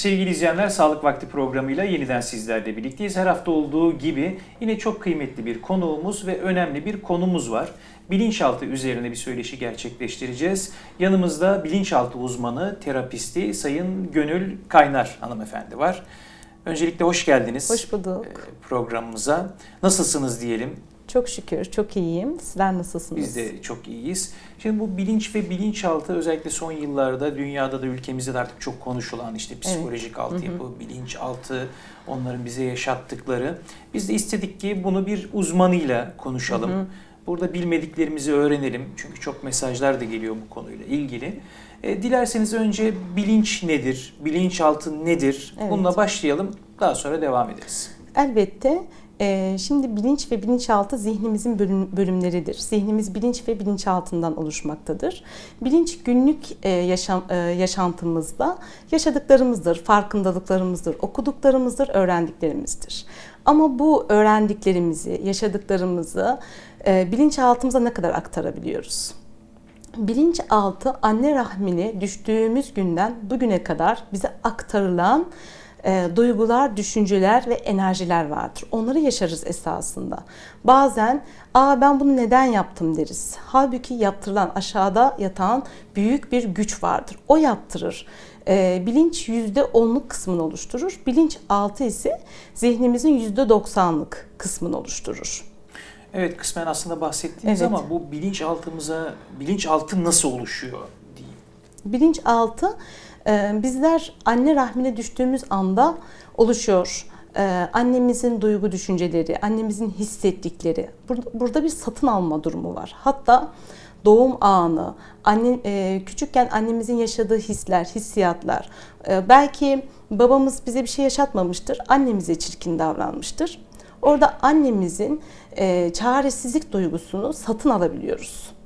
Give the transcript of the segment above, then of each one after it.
Sevgili izleyenler, Sağlık Vakti programıyla yeniden sizlerle birlikteyiz. Her hafta olduğu gibi yine çok kıymetli bir konuğumuz ve önemli bir konumuz var. Bilinçaltı üzerine bir söyleşi gerçekleştireceğiz. Yanımızda bilinçaltı uzmanı, terapisti Sayın Gönül Kaynar hanımefendi var. Öncelikle hoş geldiniz Hoş bulduk. e, programımıza. Nasılsınız diyelim? Çok şükür, çok iyiyim. Sizler nasılsınız? Biz de çok iyiyiz. Şimdi bu bilinç ve bilinçaltı özellikle son yıllarda dünyada da ülkemizde de artık çok konuşulan işte psikolojik altyapı, bilinçaltı, onların bize yaşattıkları. Biz de istedik ki bunu bir uzmanıyla konuşalım. Hı hı. Burada bilmediklerimizi öğrenelim. Çünkü çok mesajlar da geliyor bu konuyla ilgili. E, dilerseniz önce bilinç nedir? Bilinçaltı nedir? Evet. Bununla başlayalım. Daha sonra devam ederiz. Elbette. E, şimdi bilinç ve bilinçaltı zihnimizin bölüm- bölümleridir. Zihnimiz bilinç ve bilinçaltından oluşmaktadır. Bilinç günlük e, e, yaşantımızda yaşadıklarımızdır, farkındalıklarımızdır, okuduklarımızdır, öğrendiklerimizdir. Ama bu öğrendiklerimizi, yaşadıklarımızı e, bilinçaltımıza ne kadar aktarabiliyoruz? Bilinçaltı anne rahmine düştüğümüz günden bugüne kadar bize aktarılan e, duygular, düşünceler ve enerjiler vardır. Onları yaşarız esasında. Bazen aa ben bunu neden yaptım deriz. Halbuki yaptırılan aşağıda yatan büyük bir güç vardır. O yaptırır. E, bilinç %10'luk kısmını oluşturur. Bilinç altı ise zihnimizin %90'lık kısmını oluşturur. Evet kısmen aslında bahsettiğiniz Evet. ama bu bilinçaltımıza, bilinçaltı nasıl oluşuyor diyeyim. Bilinçaltı e, bizler anne rahmine düştüğümüz anda oluşuyor. E, Annemizin duygu düşünceleri, annemizin hissettikleri. Burada bir satın alma durumu var. Hatta doğum anı, anne e, küçükken annemizin yaşadığı hisler, hissiyatlar. e, belki babamız bize bir şey yaşatmamıştır, annemize çirkin davranmıştır. Orada annemizin e, çaresizlik duygusunu satın alabiliyoruz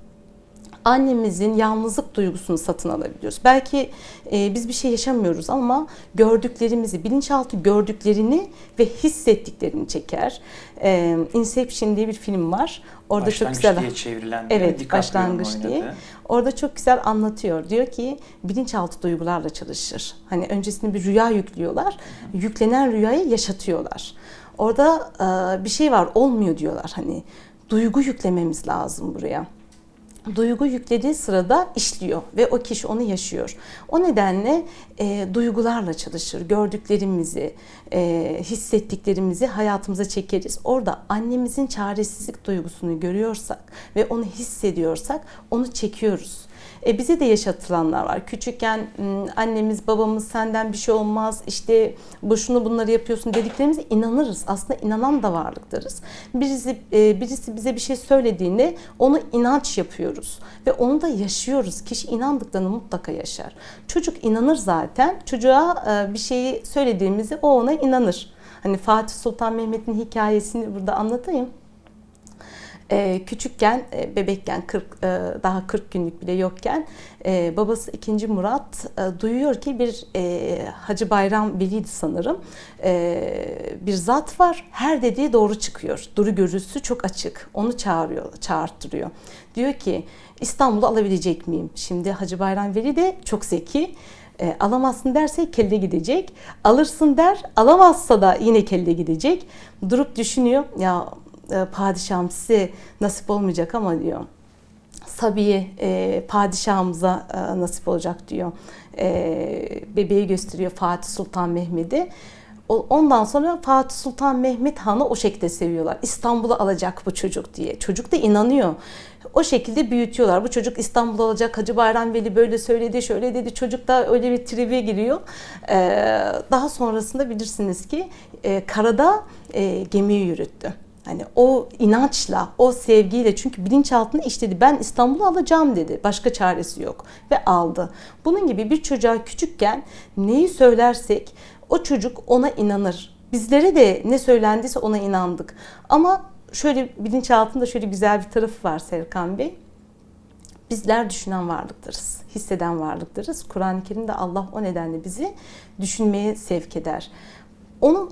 annemizin yalnızlık duygusunu satın alabiliyoruz. Belki e, biz bir şey yaşamıyoruz ama gördüklerimizi, bilinçaltı gördüklerini ve hissettiklerini çeker. E, Inception diye bir film var. Orada çok Başlangıç güzel. diye çevrilen? Evet, başlangıç diye. Orada çok güzel anlatıyor. Diyor ki bilinçaltı duygularla çalışır. Hani öncesinde bir rüya yüklüyorlar. Yüklenen rüyayı yaşatıyorlar. Orada e, bir şey var olmuyor diyorlar. Hani duygu yüklememiz lazım buraya duygu yüklediği sırada işliyor ve o kişi onu yaşıyor. O nedenle e, duygularla çalışır. Gördüklerimizi, e, hissettiklerimizi hayatımıza çekeriz. Orada annemizin çaresizlik duygusunu görüyorsak ve onu hissediyorsak onu çekiyoruz. E, bize de yaşatılanlar var. Küçükken annemiz, babamız senden bir şey olmaz, işte boşuna bunları yapıyorsun dediklerimize inanırız. Aslında inanan da varlıklarız. Birisi, e, birisi bize bir şey söylediğinde onu inanç yapıyoruz. Ve onu da yaşıyoruz. Kişi inandıklarını mutlaka yaşar. Çocuk inanır zaten. Çocuğa e, bir şeyi söylediğimizde o ona inanır. Hani Fatih Sultan Mehmet'in hikayesini burada anlatayım. Ee, küçükken, e, bebekken 40 e, daha 40 günlük bile yokken e, babası 2. Murat e, duyuyor ki bir e, Hacı Bayram Veli'ydi sanırım. E, bir zat var. Her dediği doğru çıkıyor. Duru görüntüsü çok açık. Onu çağırıyor, çağırttırıyor. Diyor ki İstanbul'u alabilecek miyim? Şimdi Hacı Bayram Veli de çok zeki. E, alamazsın derse kelle gidecek. Alırsın der, alamazsa da yine kelle gidecek. Durup düşünüyor. Ya e, padişahım size nasip olmayacak ama diyor. Sabiye e, padişahımıza e, nasip olacak diyor. E, bebeği gösteriyor Fatih Sultan Mehmet'i. Ondan sonra Fatih Sultan Mehmet Han'ı o şekilde seviyorlar. İstanbul'u alacak bu çocuk diye. Çocuk da inanıyor. O şekilde büyütüyorlar. Bu çocuk İstanbul'u alacak. Hacı Bayram Veli böyle söyledi, şöyle dedi. Çocuk da öyle bir tribe giriyor. Ee, daha sonrasında bilirsiniz ki e, karada e, gemiyi yürüttü. Hani o inançla, o sevgiyle çünkü bilinçaltında işledi. Ben İstanbul'u alacağım dedi. Başka çaresi yok ve aldı. Bunun gibi bir çocuğa küçükken neyi söylersek o çocuk ona inanır. Bizlere de ne söylendiyse ona inandık. Ama şöyle bilinçaltında şöyle güzel bir tarafı var Serkan Bey. Bizler düşünen varlıklarız, hisseden varlıklarız. Kur'an-ı Kerim'de Allah o nedenle bizi düşünmeye sevk eder. Onu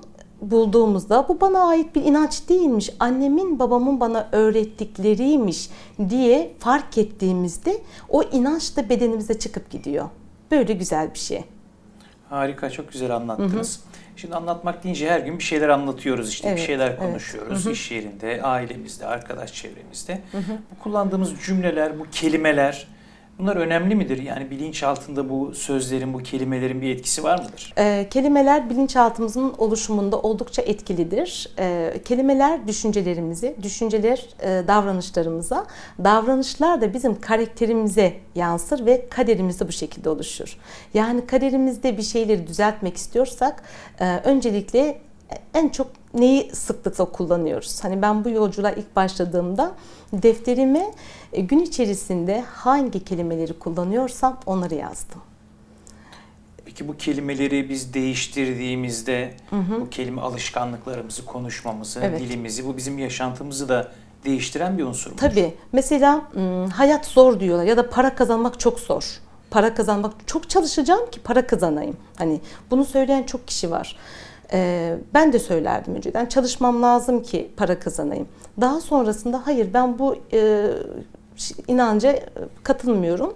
bulduğumuzda bu bana ait bir inanç değilmiş, annemin babamın bana öğrettikleriymiş diye fark ettiğimizde o inanç da bedenimize çıkıp gidiyor. Böyle güzel bir şey. Harika, çok güzel anlattınız. Şimdi anlatmak deyince her gün bir şeyler anlatıyoruz işte, Evet, bir şeyler evet. konuşuyoruz Hı hı. iş yerinde, ailemizde, arkadaş çevremizde. Bu kullandığımız cümleler, bu kelimeler bunlar önemli midir? Yani bilinç altında bu sözlerin, bu kelimelerin bir etkisi var mıdır? Ee, kelimeler bilinçaltımızın oluşumunda oldukça etkilidir. Ee, kelimeler düşüncelerimizi, düşünceler e, davranışlarımıza, davranışlar da bizim karakterimize yansır ve kaderimiz de bu şekilde oluşur. Yani kaderimizde bir şeyleri düzeltmek istiyorsak e, öncelikle en çok neyi sıklıkla kullanıyoruz? Hani ben bu yolculuğa ilk başladığımda defterime e, gün içerisinde hangi kelimeleri kullanıyorsam onları yazdım. Peki bu kelimeleri biz değiştirdiğimizde bu kelime alışkanlıklarımızı, konuşmamızı, Evet. dilimizi, bu bizim yaşantımızı da değiştiren bir unsur mu? Tabii. Mesela hayat zor diyorlar ya da para kazanmak çok zor. Para kazanmak çok çalışacağım ki para kazanayım. Hani bunu söyleyen çok kişi var. Ee, ben de söylerdim önceden çalışmam lazım ki para kazanayım. Daha sonrasında hayır ben bu e, inanca katılmıyorum.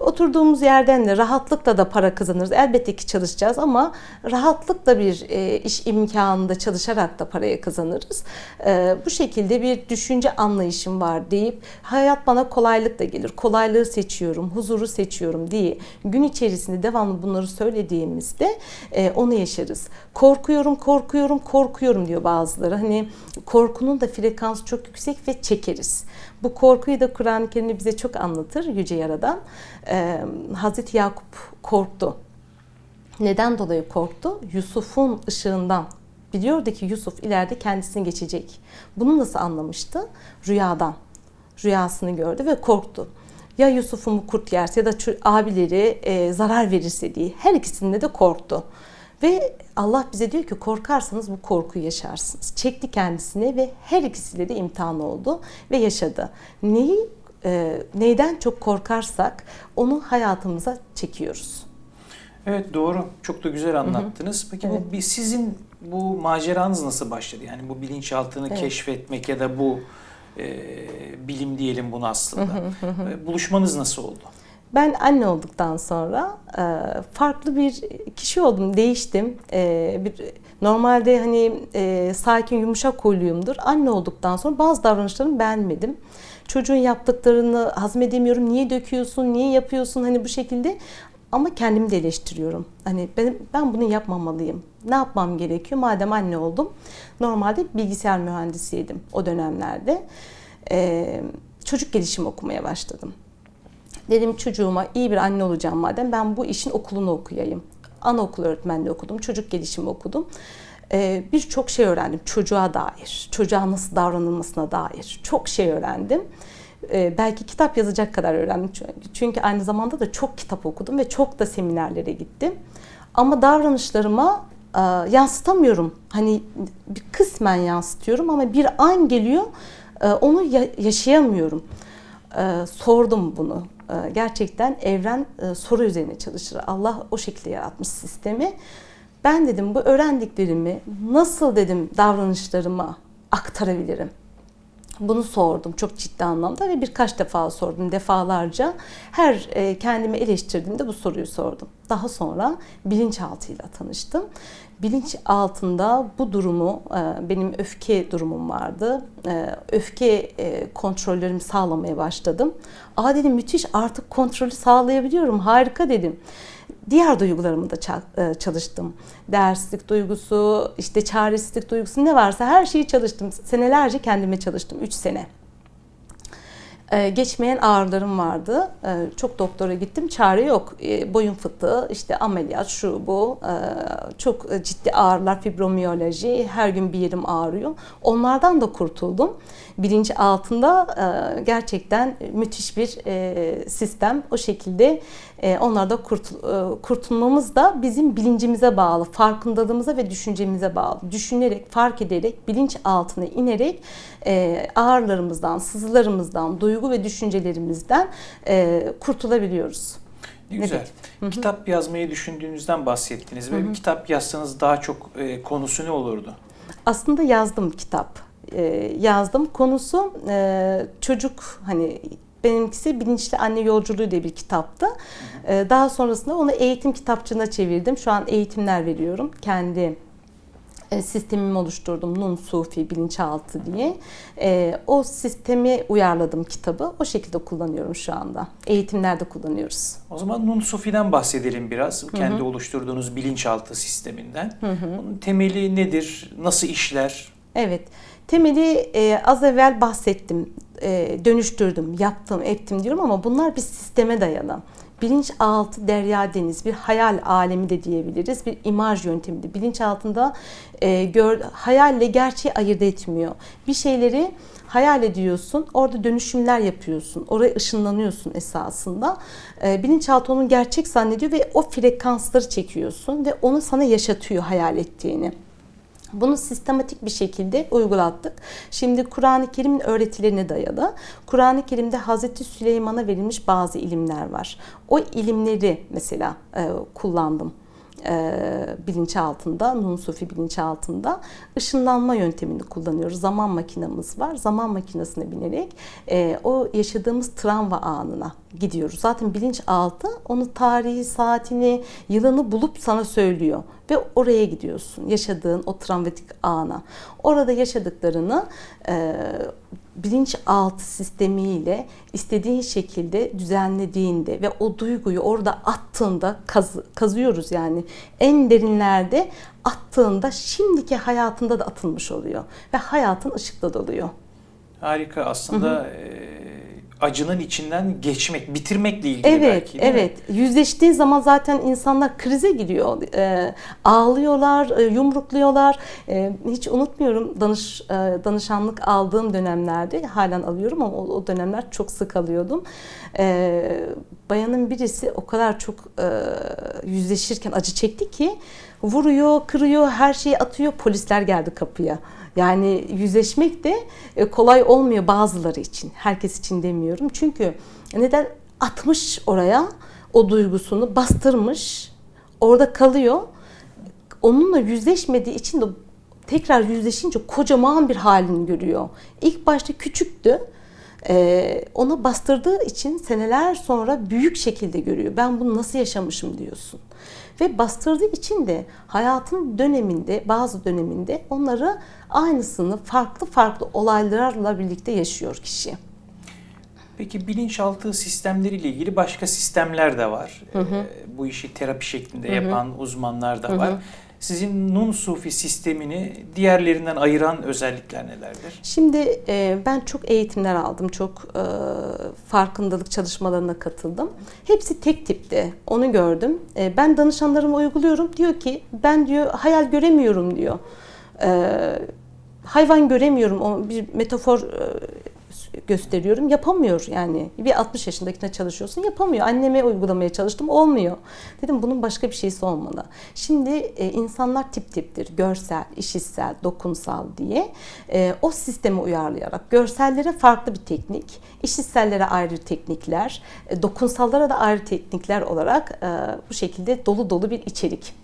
Oturduğumuz yerden de rahatlıkla da para kazanırız. Elbette ki çalışacağız ama rahatlıkla bir e, iş imkanında çalışarak da paraya kazanırız. E, bu şekilde bir düşünce anlayışım var deyip hayat bana kolaylık da gelir. Kolaylığı seçiyorum, huzuru seçiyorum diye gün içerisinde devamlı bunları söylediğimizde e, onu yaşarız. Korkuyorum, korkuyorum, korkuyorum diyor bazıları. Hani korkunun da frekansı çok yüksek ve çekeriz. Bu korkuyu da Kur'an-ı Kerim'de bize çok anlatır Yüce Yaradan. Ee, Hazreti Yakup korktu. Neden dolayı korktu? Yusuf'un ışığından. Biliyordu ki Yusuf ileride kendisini geçecek. Bunu nasıl anlamıştı? Rüyadan. Rüyasını gördü ve korktu. Ya Yusuf'umu kurt yerse ya da abileri e, zarar verirse diye. Her ikisinde de korktu. Ve Allah bize diyor ki korkarsanız bu korkuyu yaşarsınız. Çekti kendisine ve her ikisiyle de imtihan oldu ve yaşadı. Neyi e, neyden çok korkarsak onu hayatımıza çekiyoruz. Evet doğru. Çok da güzel anlattınız. Peki Evet. bu sizin bu maceranız nasıl başladı? Yani bu bilinçaltını Evet. keşfetmek ya da bu e, bilim diyelim bunu aslında. E, Buluşmanız nasıl oldu? Ben anne olduktan sonra e, farklı bir kişi oldum, değiştim. E, bir normalde hani e, sakin, yumuşak huyluyumdur. Anne olduktan sonra bazı davranışlarımı beğenmedim. Çocuğun yaptıklarını hazmedemiyorum. Niye döküyorsun, niye yapıyorsun hani bu şekilde. Ama kendimi de eleştiriyorum. Hani ben, ben bunu yapmamalıyım. Ne yapmam gerekiyor? Madem anne oldum. Normalde bilgisayar mühendisiydim o dönemlerde. E, çocuk gelişimi okumaya başladım. Dedim çocuğuma iyi bir anne olacağım madem ben bu işin okulunu okuyayım. Anaokulu öğretmenliği okudum, çocuk gelişimi okudum. Ee, Birçok şey öğrendim çocuğa dair, çocuğa nasıl davranılmasına dair çok şey öğrendim. Ee, belki kitap yazacak kadar öğrendim. Çünkü- aynı zamanda da çok kitap okudum ve çok da seminerlere gittim. Ama davranışlarıma e, yansıtamıyorum. Hani bir kısmen yansıtıyorum ama bir an geliyor e, onu ya- yaşayamıyorum. Ee, sordum bunu. Gerçekten evren e, soru üzerine çalışır. Allah o şekilde yaratmış sistemi. Ben dedim bu öğrendiklerimi nasıl dedim davranışlarıma aktarabilirim? Bunu sordum çok ciddi anlamda ve birkaç defa sordum defalarca. Her e, kendimi eleştirdiğimde bu soruyu sordum. Daha sonra bilinçaltıyla tanıştım. Bilinç altında bu durumu, e, benim öfke durumum vardı. E, öfke e, kontrollerimi sağlamaya başladım. Aa dedim müthiş artık kontrolü sağlayabiliyorum harika dedim. Diğer duygularımı da e, çalıştım. Derslik duygusu, işte çaresizlik duygusu ne varsa her şeyi çalıştım. Senelerce kendime çalıştım. 3 sene. Ee, geçmeyen ağrılarım vardı. Ee, çok doktora gittim. Çare yok. Boyun fıtığı, işte ameliyat, şu bu. Çok ciddi ağrılar, fibromiyoloji. Her gün bir yerim ağrıyor. Onlardan da kurtuldum. Bilinci altında e, gerçekten müthiş bir e, sistem. O şekilde e, onlarda kurtul- e, kurtulmamız da bizim bilincimize bağlı, farkındalığımıza ve düşüncemize bağlı. Düşünerek, fark ederek, bilinç altına inerek e, ağrılarımızdan, sızılarımızdan, duygu ve düşüncelerimizden kurtulabiliyoruz. Ne güzel. Negatif. Kitap yazmayı düşündüğünüzden bahsettiniz ve bir kitap yazsanız daha çok e, konusu ne olurdu? Aslında yazdım kitap. E, yazdım. Konusu e, çocuk hani Benimkisi Bilinçli Anne Yolculuğu diye bir kitaptı. Ee, Daha sonrasında onu eğitim kitapçığına çevirdim. Şu an eğitimler veriyorum. Kendi e, sistemimi oluşturdum. Nun Sufi Bilinçaltı diye. E, o sistemi uyarladım kitabı. O şekilde kullanıyorum şu anda. Eğitimlerde kullanıyoruz. O zaman Nun Sufi'den bahsedelim biraz. Kendi oluşturduğunuz bilinçaltı sisteminden. Bunun temeli nedir? Nasıl işler? Evet. Temeli e, az evvel bahsettim. E, dönüştürdüm, yaptım, ettim diyorum ama bunlar bir sisteme dayalı. Bilinçaltı derya deniz, bir hayal alemi de diyebiliriz. Bir imaj yöntemidir. Bilinç altında e, gör, hayalle gerçeği ayırt etmiyor. Bir şeyleri hayal ediyorsun, orada dönüşümler yapıyorsun, oraya ışınlanıyorsun esasında. E, bilinçaltı onu gerçek zannediyor ve o frekansları çekiyorsun ve onu sana yaşatıyor hayal ettiğini. Bunu sistematik bir şekilde uygulattık. Şimdi Kur'an-ı Kerim'in öğretilerine dayalı. Kur'an-ı Kerim'de Hazreti Süleyman'a verilmiş bazı ilimler var. O ilimleri mesela e, kullandım e, bilinçaltında, Nun Sufi bilinçaltında ışınlanma yöntemini kullanıyoruz. Zaman makinamız var. Zaman makinesine binerek e, o yaşadığımız travma anına gidiyoruz. Zaten bilinçaltı onu tarihi, saatini, yılını bulup sana söylüyor ve oraya gidiyorsun. Yaşadığın o travmatik ana. Orada yaşadıklarını e, bilinçaltı sistemiyle istediğin şekilde düzenlediğinde ve o duyguyu orada attığında kaz, kazıyoruz yani. En derinlerde attığında şimdiki hayatında da atılmış oluyor ve hayatın ışıkla doluyor. Harika. Aslında e, acının içinden geçmek, bitirmekle ilgili Evet, belki değil mi? evet. Yüzleştiğin zaman zaten insanlar krize giriyor. Ee, ağlıyorlar, e, yumrukluyorlar. Ee, hiç unutmuyorum danış e, danışanlık aldığım dönemlerde halen alıyorum ama o, o dönemler çok sık alıyordum. Ee, bayanın birisi o kadar çok e, yüzleşirken acı çekti ki vuruyor, kırıyor, her şeyi atıyor. Polisler geldi kapıya. Yani yüzleşmek de e, kolay olmuyor bazıları için. Herkes için demiyorum. Çünkü neden atmış oraya o duygusunu bastırmış. Orada kalıyor. Onunla yüzleşmediği için de tekrar yüzleşince kocaman bir halini görüyor. İlk başta küçüktü. Ee, ona bastırdığı için seneler sonra büyük şekilde görüyor. Ben bunu nasıl yaşamışım diyorsun. Ve bastırdığı için de hayatın döneminde, bazı döneminde onları aynısını farklı farklı olaylarla birlikte yaşıyor kişi. Peki bilinçaltı sistemleriyle ilgili başka sistemler de var. E, bu işi terapi şeklinde yapan uzmanlar da var. Sizin Nun Sufi sistemini diğerlerinden ayıran özellikler nelerdir? Şimdi e, ben çok eğitimler aldım, çok e, farkındalık çalışmalarına katıldım. Hepsi tek tipte, onu gördüm. E, ben danışanlarıma uyguluyorum, diyor ki ben diyor hayal göremiyorum diyor. E, hayvan göremiyorum, o bir metafor e, gösteriyorum. Yapamıyor yani. Bir 60 yaşındakine çalışıyorsun yapamıyor. Anneme uygulamaya çalıştım olmuyor. Dedim bunun başka bir şeysi olmalı. Şimdi e, insanlar tip tiptir. Görsel, işitsel, dokunsal diye. E, o sistemi uyarlayarak görsellere farklı bir teknik, işitsellere ayrı teknikler, e, dokunsallara da ayrı teknikler olarak e, bu şekilde dolu dolu bir içerik.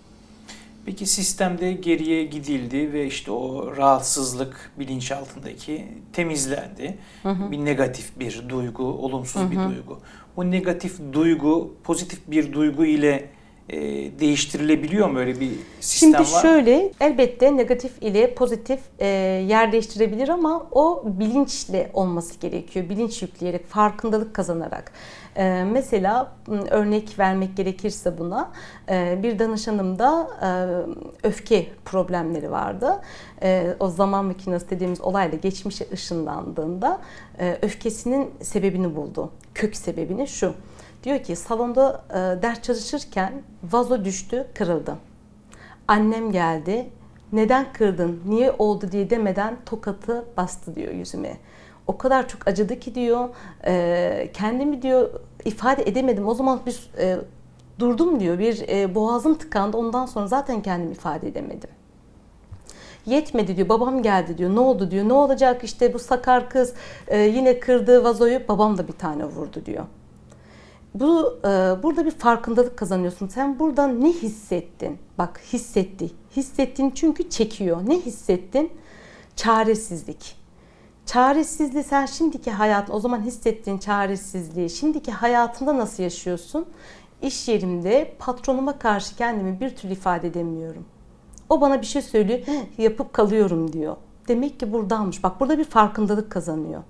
Peki sistemde geriye gidildi ve işte o rahatsızlık bilinçaltındaki temizlendi. Bir negatif bir duygu, olumsuz bir duygu. Bu negatif duygu pozitif bir duygu ile e, değiştirilebiliyor mu öyle bir sistem Şimdi var mı? şöyle elbette negatif ile pozitif e, yer değiştirebilir ama o bilinçle olması gerekiyor. Bilinç yükleyerek, farkındalık kazanarak. E, mesela m, örnek vermek gerekirse buna e, bir danışanımda e, öfke problemleri vardı. E, o zaman makinesi dediğimiz olayla geçmişe ışınlandığında e, öfkesinin sebebini buldu. Kök sebebini şu. Diyor ki salonda ders çalışırken vazo düştü, kırıldı. Annem geldi. Neden kırdın, niye oldu diye demeden tokatı bastı diyor yüzüme. O kadar çok acıdı ki diyor, e, kendimi diyor ifade edemedim. O zaman bir e, durdum diyor, bir e, boğazım tıkandı. Ondan sonra zaten kendimi ifade edemedim. Yetmedi diyor. Babam geldi diyor. Ne oldu diyor. Ne olacak işte bu sakar kız e, yine kırdığı vazoyu babam da bir tane vurdu diyor. Bu e, burada bir farkındalık kazanıyorsun. Sen burada ne hissettin? Bak hissetti. Hissettin çünkü çekiyor. Ne hissettin? Çaresizlik. Çaresizliği sen şimdiki hayatın, o zaman hissettiğin çaresizliği şimdiki hayatında nasıl yaşıyorsun? İş yerimde patronuma karşı kendimi bir türlü ifade edemiyorum. O bana bir şey söylüyor, "Hı, yapıp kalıyorum diyor. Demek ki buradanmış. Bak burada bir farkındalık kazanıyor.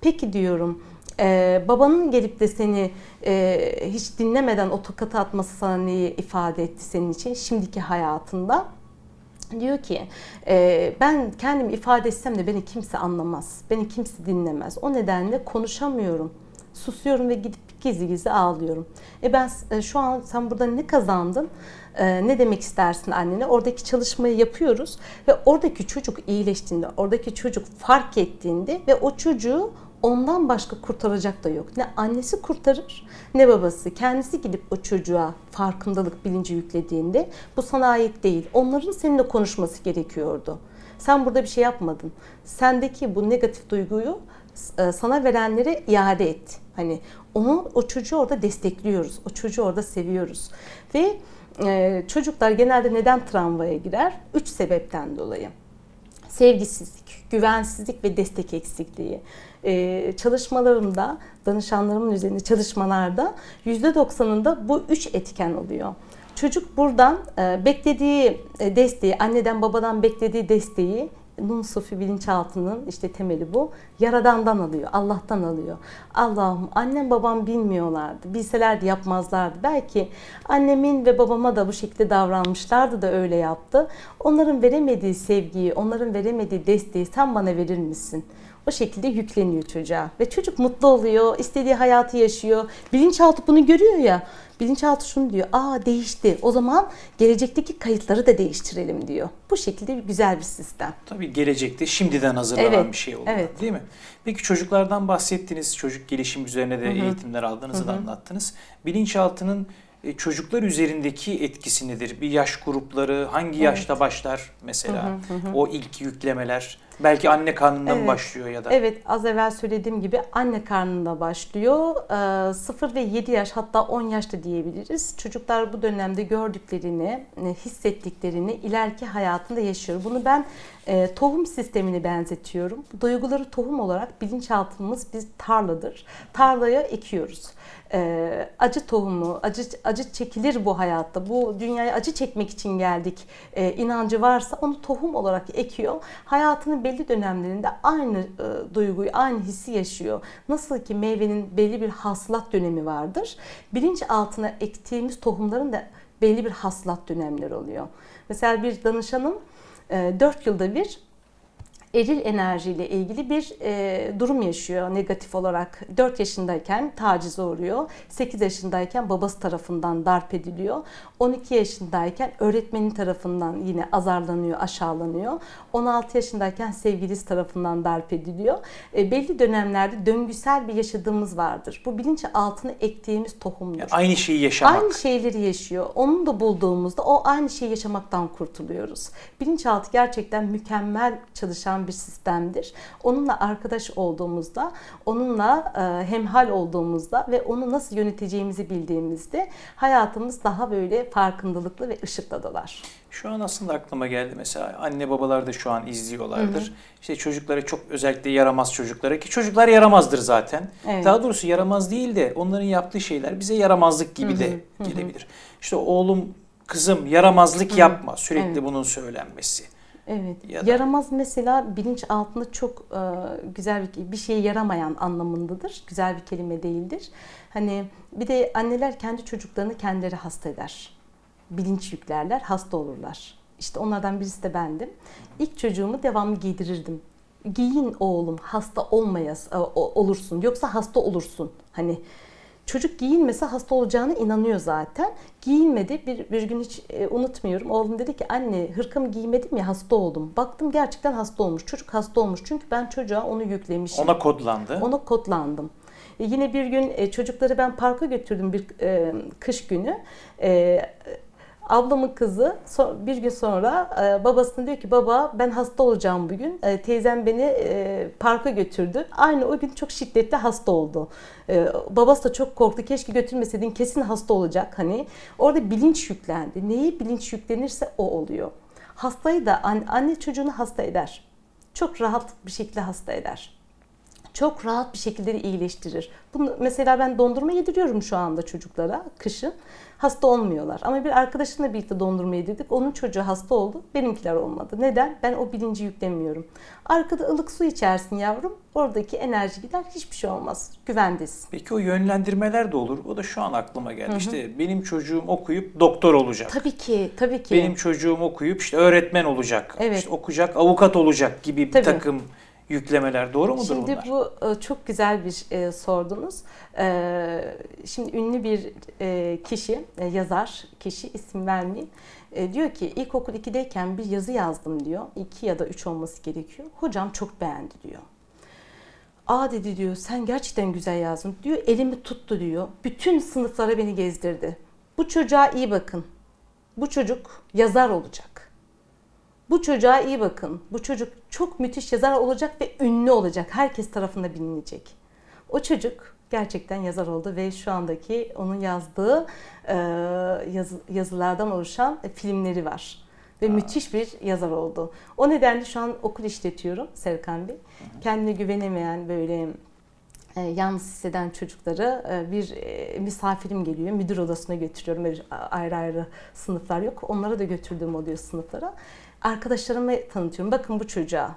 Peki diyorum, e, babanın gelip de seni e, hiç dinlemeden o tokatı atması sana neyi ifade etti senin için şimdiki hayatında? Diyor ki e, ben kendimi ifade etsem de beni kimse anlamaz, beni kimse dinlemez. O nedenle konuşamıyorum, susuyorum ve gidip gizli gizli ağlıyorum. E ben e, şu an sen burada ne kazandın? E, ne demek istersin annene? Oradaki çalışmayı yapıyoruz ve oradaki çocuk iyileştiğinde, oradaki çocuk fark ettiğinde ve o çocuğu ondan başka kurtaracak da yok. Ne annesi kurtarır ne babası. Kendisi gidip o çocuğa farkındalık bilinci yüklediğinde bu sana ait değil. Onların seninle konuşması gerekiyordu. Sen burada bir şey yapmadın. Sendeki bu negatif duyguyu e, sana verenlere iade et. Hani onu o çocuğu orada destekliyoruz. O çocuğu orada seviyoruz. Ve e, çocuklar genelde neden travmaya girer? Üç sebepten dolayı sevgisizlik, güvensizlik ve destek eksikliği. Ee, çalışmalarımda, danışanlarımın üzerinde çalışmalarda %90'ında bu üç etken oluyor. Çocuk buradan e, beklediği e, desteği, anneden babadan beklediği desteği Nun Sufi bilinçaltının işte temeli bu. Yaradandan alıyor, Allah'tan alıyor. Allah'ım annem babam bilmiyorlardı. Bilselerdi yapmazlardı. Belki annemin ve babama da bu şekilde davranmışlardı da öyle yaptı. Onların veremediği sevgiyi, onların veremediği desteği sen bana verir misin? O şekilde yükleniyor çocuğa. Ve çocuk mutlu oluyor, istediği hayatı yaşıyor. Bilinçaltı bunu görüyor ya. Bilinçaltı şunu diyor, aa değişti. O zaman gelecekteki kayıtları da değiştirelim diyor. Bu şekilde bir güzel bir sistem. Tabii gelecekte şimdiden hazırlanan Evet, bir şey oluyor evet. değil mi? Peki çocuklardan bahsettiniz. Çocuk gelişim üzerine de Hı hı. eğitimler aldığınızı da Hı hı. anlattınız. Bilinçaltının e, çocuklar üzerindeki etkisi nedir? Bir yaş grupları hangi Evet. yaşta başlar mesela? Hı hı. O ilk yüklemeler. Belki anne karnından Evet. başlıyor ya da. Evet az evvel söylediğim gibi anne karnında başlıyor. Ee, 0 ve 7 yaş hatta 10 yaşta diyebiliriz. Çocuklar bu dönemde gördüklerini, e, hissettiklerini ileriki hayatında yaşıyor. Bunu ben e, tohum sistemini benzetiyorum. Duyguları tohum olarak bilinçaltımız biz tarladır. Tarlaya ekiyoruz. Ee, acı tohumu, acı acı çekilir bu hayatta. Bu dünyaya acı çekmek için geldik. Ee, inancı varsa onu tohum olarak ekiyor. Hayatının belli dönemlerinde aynı e, duyguyu, aynı hissi yaşıyor. Nasıl ki meyvenin belli bir hasılat dönemi vardır. Bilinç altına ektiğimiz tohumların da belli bir hasılat dönemleri oluyor. Mesela bir danışanım 4 yılda bir eril enerjiyle ilgili bir e, durum yaşıyor negatif olarak. 4 yaşındayken tacize uğruyor. 8 yaşındayken babası tarafından darp ediliyor. 12 yaşındayken öğretmenin tarafından yine azarlanıyor, aşağılanıyor. 16 yaşındayken sevgilisi tarafından darp ediliyor. E, belli dönemlerde döngüsel bir yaşadığımız vardır. Bu bilinç altına ektiğimiz tohumdur. Yani aynı şeyi yaşamak. Aynı şeyleri yaşıyor. Onu da bulduğumuzda o aynı şeyi yaşamaktan kurtuluyoruz. Bilinçaltı gerçekten mükemmel çalışan bir sistemdir. Onunla arkadaş olduğumuzda, onunla e, hemhal olduğumuzda ve onu nasıl yöneteceğimizi bildiğimizde hayatımız daha böyle farkındalıklı ve ışıkla dolar. Şu an aslında aklıma geldi mesela anne babalar da şu an izliyorlardır. İşte çocuklara çok özellikle yaramaz çocuklara ki çocuklar yaramazdır zaten. Evet. Daha doğrusu yaramaz değil de onların yaptığı şeyler bize yaramazlık gibi Hı hı, de hı hı. gelebilir. İşte oğlum kızım yaramazlık yapma sürekli Evet. bunun söylenmesi. Evet. Ya da- Yaramaz mesela bilinç altında çok e, güzel bir bir şeye yaramayan anlamındadır. Güzel bir kelime değildir. Hani bir de anneler kendi çocuklarını kendileri hasta eder. Bilinç yüklerler, hasta olurlar. İşte onlardan birisi de bendim. İlk çocuğumu devamlı giydirirdim. Giyin oğlum, hasta olmayas e, olursun. Yoksa hasta olursun. Hani Çocuk giyinmese hasta olacağına inanıyor zaten. Giyinmedi. Bir, bir gün hiç e, unutmuyorum. Oğlum dedi ki anne hırkamı giymedim ya hasta oldum. Baktım gerçekten hasta olmuş. Çocuk hasta olmuş. Çünkü ben çocuğa onu yüklemişim. Ona kodlandı. Ona kodlandım. E, yine bir gün e, çocukları ben parka götürdüm bir e, kış günü. E, ablamın kızı bir gün sonra e, babasına diyor ki baba ben hasta olacağım bugün. E, teyzem beni e, parka götürdü. Aynı o gün çok şiddetli hasta oldu. Babası da çok korktu. Keşke götürmeseydin kesin hasta olacak hani. Orada bilinç yüklendi. Neyi bilinç yüklenirse o oluyor. Hastayı da an- anne çocuğunu hasta eder. çok rahat bir şekilde hasta eder. Çok rahat bir şekilde de iyileştirir. Bunu mesela ben dondurma yediriyorum şu anda çocuklara kışın. Hasta olmuyorlar. Ama bir arkadaşımla birlikte dondurma yedirdik. Onun çocuğu hasta oldu. Benimkiler olmadı. Neden? Ben o bilinci yüklemiyorum. Arkada ılık su içersin yavrum. Oradaki enerji gider. Hiçbir şey olmaz. Güvendesin. Peki o yönlendirmeler de olur. O da şu an aklıma geldi. İşte benim çocuğum okuyup doktor olacak. Tabii ki, tabii ki. Benim çocuğum okuyup işte öğretmen olacak. Evet. işte okuyacak, avukat olacak gibi bir Tabii. takım yüklemeler doğru mudur Şimdi bunlar? bu e, çok güzel bir e, sordunuz. E, Şimdi ünlü bir e, kişi, e, yazar kişi isim vermeyeyim. E, Diyor ki ilkokul 2'deyken bir yazı yazdım diyor. 2 ya da 3 olması gerekiyor. Hocam çok beğendi diyor. Aa dedi diyor sen gerçekten güzel yazdın diyor. Elimi tuttu diyor. Bütün sınıflara beni gezdirdi. Bu çocuğa iyi bakın. Bu çocuk yazar olacak. Bu çocuğa iyi bakın. Bu çocuk çok müthiş yazar olacak ve ünlü olacak. Herkes tarafında bilinecek. O çocuk gerçekten yazar oldu ve şu andaki onun yazdığı e, yazı- yazılardan oluşan filmleri var. Ve müthiş bir yazar oldu. O nedenle şu an okul işletiyorum Serkan Bey. Kendine güvenemeyen böyle e, yalnız hisseden çocukları e, bir e, misafirim geliyor. Müdür odasına götürüyorum. Böyle ayrı ayrı sınıflar yok. Onlara da götürdüğüm oluyor sınıflara. Arkadaşlarıma tanıtıyorum. Bakın bu çocuğa.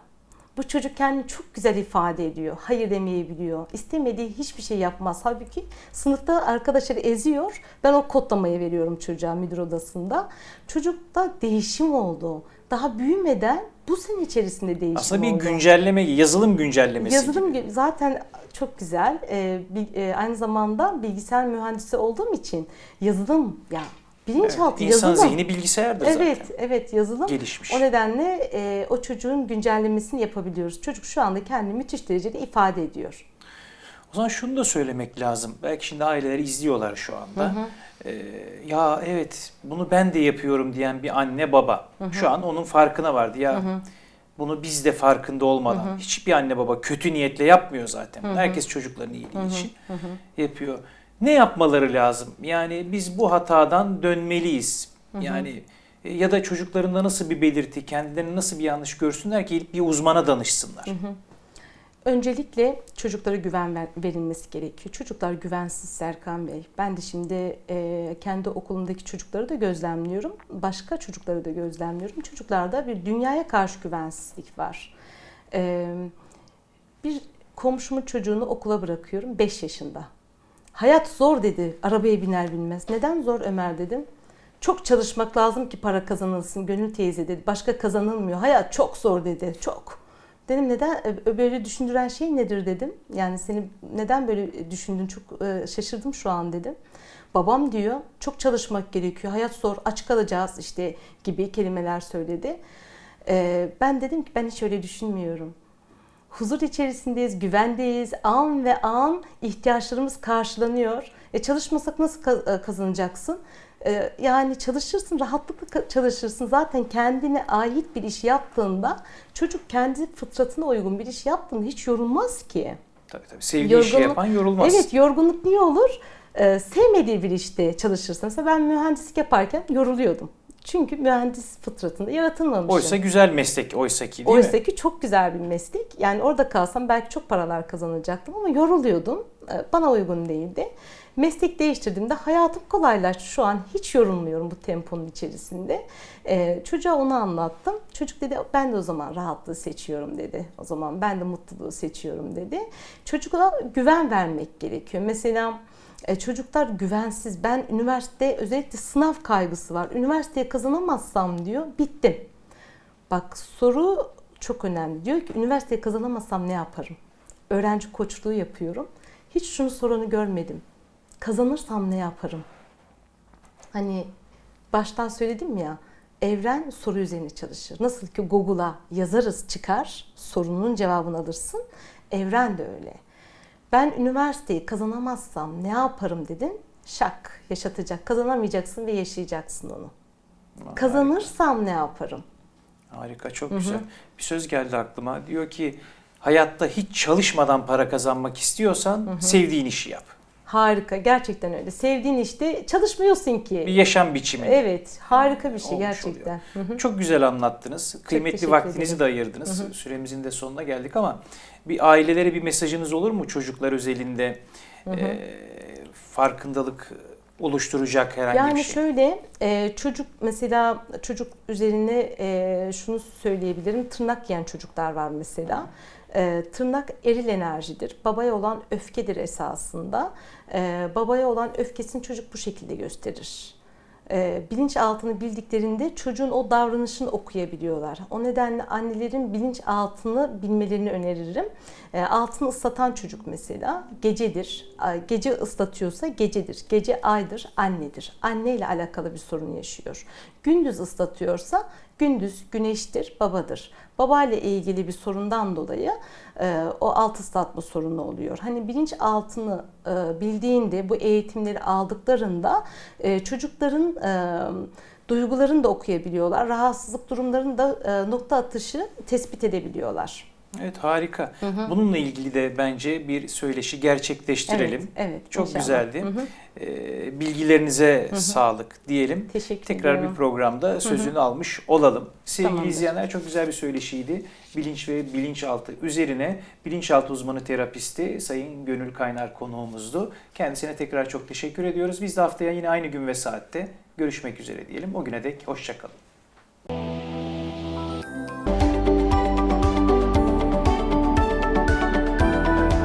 Bu çocuk kendini çok güzel ifade ediyor. Hayır demeyi biliyor. İstemediği hiçbir şey yapmaz. Halbuki sınıfta arkadaşları eziyor. Ben o kodlamayı veriyorum çocuğa müdür odasında. Çocukta değişim oldu. Daha büyümeden bu sene içerisinde değişim Aslında bir oldu. güncelleme, yazılım güncellemesi Yazılım gibi. zaten çok güzel. Ee, bil- e, aynı zamanda bilgisayar mühendisi olduğum için yazılım ya bilinçaltı Evet, İnsan yazılım. zihni bilgisayardır Evet, zaten. evet yazılım. Gelişmiş. O nedenle e, o çocuğun güncellemesini yapabiliyoruz. Çocuk şu anda kendini müthiş derecede ifade ediyor. O zaman şunu da söylemek lazım. Belki şimdi aileler izliyorlar şu anda. Ee, ya evet bunu ben de yapıyorum diyen bir anne baba. Şu an onun farkına vardı. Ya bunu biz de farkında olmadan. Hiçbir anne baba kötü niyetle yapmıyor zaten. Herkes çocukların iyiliği için yapıyor. Ne yapmaları lazım? Yani biz bu hatadan dönmeliyiz. Yani e, ya da çocuklarında nasıl bir belirti, kendilerini nasıl bir yanlış görsünler ki bir uzmana danışsınlar. Öncelikle çocuklara güven ver- verilmesi gerekiyor. Çocuklar güvensiz Serkan Bey. Ben de şimdi e, kendi okulumdaki çocukları da gözlemliyorum. Başka çocukları da gözlemliyorum. Çocuklarda bir dünyaya karşı güvensizlik var. E, bir komşumun çocuğunu okula bırakıyorum 5 yaşında. Hayat zor dedi. Arabaya biner binmez. Neden zor Ömer dedim. Çok çalışmak lazım ki para kazanılsın. Gönül teyze dedi. Başka kazanılmıyor. Hayat çok zor dedi. Çok. Dedim neden böyle düşündüren şey nedir dedim. Yani seni neden böyle düşündün çok e, şaşırdım şu an dedim. Babam diyor çok çalışmak gerekiyor. Hayat zor aç kalacağız işte gibi kelimeler söyledi. E, Ben dedim ki ben hiç öyle düşünmüyorum. Huzur içerisindeyiz, güvendeyiz. An ve an ihtiyaçlarımız karşılanıyor. E çalışmasak nasıl e, kazanacaksın? E, Yani çalışırsın, rahatlıkla çalışırsın. Zaten kendine ait bir iş yaptığında çocuk kendi fıtratına uygun bir iş yaptığında hiç yorulmaz ki. Tabii tabii. Sevdiği işi Yorgunluk- yapan yorulmaz. Evet, yorgunluk niye olur? E, sevmediği bir işte çalışırsın. Mesela ben mühendislik yaparken yoruluyordum. Çünkü mühendis fıtratında yaratılmamışım. Oysa güzel meslek oysa ki değil mi? Oysa ki çok güzel bir meslek. Yani orada kalsam belki çok paralar kazanacaktım ama yoruluyordum. Ee, Bana uygun değildi. Meslek değiştirdiğimde hayatım kolaylaştı. Şu an hiç yorulmuyorum bu temponun içerisinde. Ee, çocuğa onu anlattım. Çocuk dedi ben de o zaman rahatlığı seçiyorum dedi. O zaman ben de mutluluğu seçiyorum dedi. Çocuğa güven vermek gerekiyor. Mesela e, çocuklar güvensiz. Ben üniversite özellikle sınav kaygısı var. Üniversiteye kazanamazsam diyor bittim. Bak soru çok önemli. Diyor ki üniversiteyi kazanamazsam ne yaparım? Öğrenci koçluğu yapıyorum. Hiç şunu soranı görmedim. Kazanırsam ne yaparım? Hani baştan söyledim ya. Evren soru üzerine çalışır. Nasıl ki Google'a yazarız çıkar, sorunun cevabını alırsın. Evren de öyle. Ben üniversiteyi kazanamazsam ne yaparım dedin. Şak yaşatacak. Kazanamayacaksın ve yaşayacaksın onu. Kazanırsam ne yaparım? Harika, çok güzel. Bir söz geldi aklıma. Diyor ki hayatta hiç çalışmadan para kazanmak istiyorsan sevdiğin işi yap. Harika. Gerçekten öyle. Sevdiğin işte çalışmıyorsun ki. Bir yaşam biçimi. Evet. Harika bir şey Olmuş gerçekten. Hı hı. Çok güzel anlattınız. Kıymetli vaktinizi ederim. de ayırdınız. Süremizin de sonuna geldik ama bir ailelere bir mesajınız olur mu çocuklar özelinde e, farkındalık oluşturacak herhangi Yani bir şey? şöyle e, çocuk mesela çocuk üzerine e, şunu söyleyebilirim. Tırnak yiyen çocuklar var mesela. E, tırnak eril enerjidir. Babaya olan öfkedir esasında. E, babaya olan öfkesini çocuk bu şekilde gösterir. E, bilinçaltını bildiklerinde çocuğun o davranışını okuyabiliyorlar. O nedenle annelerin bilinçaltını bilmelerini öneririm. E, altını ıslatan çocuk mesela gecedir. Gece ıslatıyorsa gecedir. Gece aydır, annedir. Anne ile alakalı bir sorun yaşıyor. Gündüz ıslatıyorsa gündüz güneştir, babadır. Baba ile ilgili bir sorundan dolayı e, o alt ıslatma sorunu oluyor. Hani bilinçaltını e, bildiğinde bu eğitimleri aldıklarında e, çocukların e, duygularını da okuyabiliyorlar. Rahatsızlık durumlarını da e, nokta atışı tespit edebiliyorlar. Evet harika. Bununla ilgili de bence bir söyleşi gerçekleştirelim. Evet, evet. Çok inşallah. güzeldi. Hı hı. Ee, bilgilerinize sağlık diyelim. Teşekkür Tekrar ediyorum. bir programda sözünü almış olalım. Sevgili Tamamdır. izleyenler çok güzel bir söyleşiydi. Bilinç ve bilinçaltı üzerine bilinçaltı uzmanı terapisti Sayın Gönül Kaynar konuğumuzdu. Kendisine tekrar çok teşekkür ediyoruz. Biz de haftaya yine aynı gün ve saatte görüşmek üzere diyelim. O güne dek hoşçakalın.